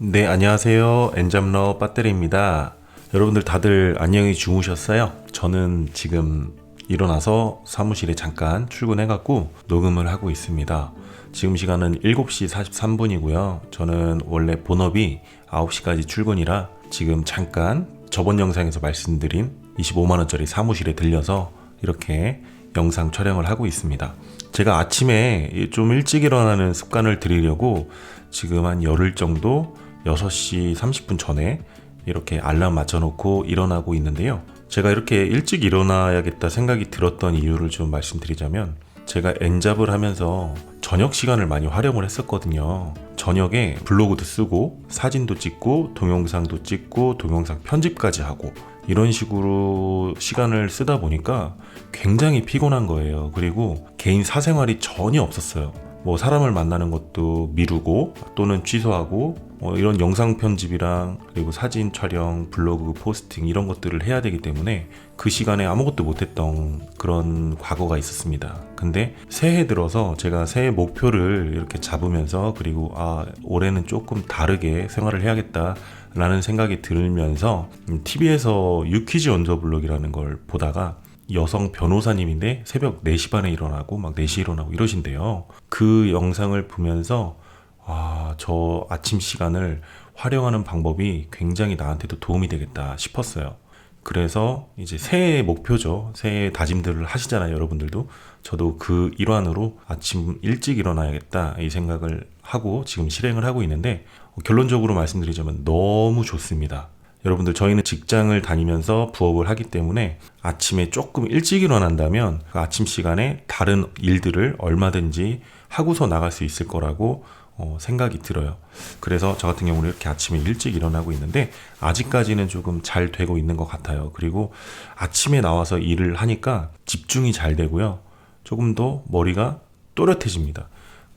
네, 안녕하세요. 엔잡러 배터리입니다. 여러분들 다들 안녕히 주무셨어요? 저는 지금 일어나서 사무실에 잠깐 출근해갖고 녹음을 하고 있습니다. 지금 시간은 7시 43분이고요. 저는 원래 본업이 9시까지 출근이라 지금 잠깐 저번 영상에서 말씀드린 25만원짜리 사무실에 들려서 이렇게 영상 촬영을 하고 있습니다. 제가 아침에 좀 일찍 일어나는 습관을 들이려고 지금 한 열흘 정도 6시 30분 전에 이렇게 알람 맞춰놓고 일어나고 있는데요. 제가 이렇게 일찍 일어나야겠다 생각이 들었던 이유를 좀 말씀드리자면 제가 엔잡을 하면서 저녁 시간을 많이 활용을 했었거든요. 저녁에 블로그도 쓰고 사진도 찍고 동영상도 찍고 동영상 편집까지 하고 이런 식으로 시간을 쓰다 보니까 굉장히 피곤한 거예요. 그리고 개인 사생활이 전혀 없었어요. 뭐 사람을 만나는 것도 미루고 또는 취소하고 뭐 이런 영상 편집이랑 그리고 사진 촬영, 블로그 포스팅 이런 것들을 해야 되기 때문에 그 시간에 아무것도 못했던 그런 과거가 있었습니다. 근데 새해 들어서 제가 새해 목표를 이렇게 잡으면서 그리고 아 올해는 조금 다르게 생활을 해야겠다 라는 생각이 들면서 TV에서 유퀴즈 언더블록이라는 걸 보다가 여성 변호사님인데 새벽 4시 반에 일어나고 막 4시에 일어나고 이러신데요. 그 영상을 보면서 아, 저 아침 시간을 활용하는 방법이 굉장히 나한테도 도움이 되겠다 싶었어요. 그래서 이제 새해 목표죠. 새해 다짐들을 하시잖아요, 여러분들도. 저도 그 일환으로 아침 일찍 일어나야겠다 이 생각을 하고 지금 실행을 하고 있는데 결론적으로 말씀드리자면 너무 좋습니다. 여러분들 저희는 직장을 다니면서 부업을 하기 때문에 아침에 조금 일찍 일어난다면 그 아침 시간에 다른 일들을 얼마든지 하고서 나갈 수 있을 거라고 어, 생각이 들어요. 그래서 저 같은 경우는 이렇게 아침에 일찍 일어나고 있는데 아직까지는 조금 잘 되고 있는 것 같아요. 그리고 아침에 나와서 일을 하니까 집중이 잘 되고요. 조금 더 머리가 또렷해집니다.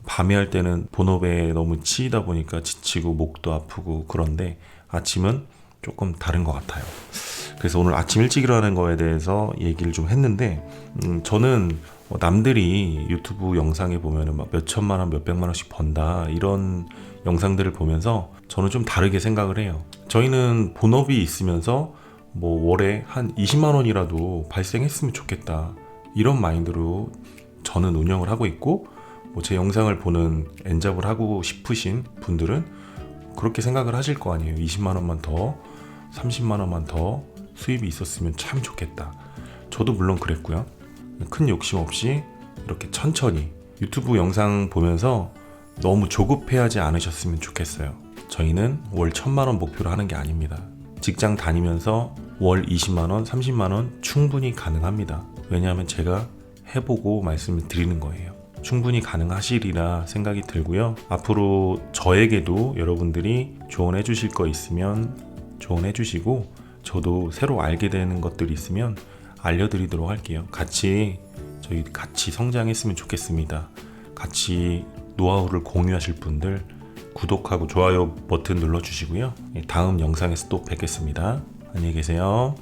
밤에 할 때는 본업에 너무 치이다 보니까 지치고 목도 아프고 그런데 아침은 조금 다른 것 같아요. 그래서 오늘 아침 일찍 일어나는 거에 대해서 얘기를 좀 했는데, 음, 저는 뭐 남들이 유튜브 영상에 보면은 막 몇 천만 원, 몇 백만 원씩 번다, 이런 영상들을 보면서 저는 좀 다르게 생각을 해요. 저희는 본업이 있으면서 뭐 월에 한 20만 원이라도 발생했으면 좋겠다. 이런 마인드로 저는 운영을 하고 있고, 뭐 제 영상을 보는 엔잡을 하고 싶으신 분들은 그렇게 생각을 하실 거 아니에요. 20만 원만 더, 30만 원만 더 수입이 있었으면 참 좋겠다. 저도 물론 그랬고요. 큰 욕심 없이 이렇게 천천히 유튜브 영상 보면서 너무 조급해하지 않으셨으면 좋겠어요. 저희는 월 1000만 원 목표로 하는 게 아닙니다. 직장 다니면서 월 20만 원, 30만 원 충분히 가능합니다. 왜냐하면 제가 해보고 말씀을 드리는 거예요. 충분히 가능하시리라 생각이 들고요. 앞으로 저에게도 여러분들이 조언해 주실 거 있으면 조언해 주시고 저도 새로 알게 되는 것들이 있으면 알려드리도록 할게요. 같이 저희 같이 성장했으면 좋겠습니다. 같이 노하우를 공유하실 분들 구독하고 좋아요 버튼 눌러주시고요. 다음 영상에서 또 뵙겠습니다. 안녕히 계세요.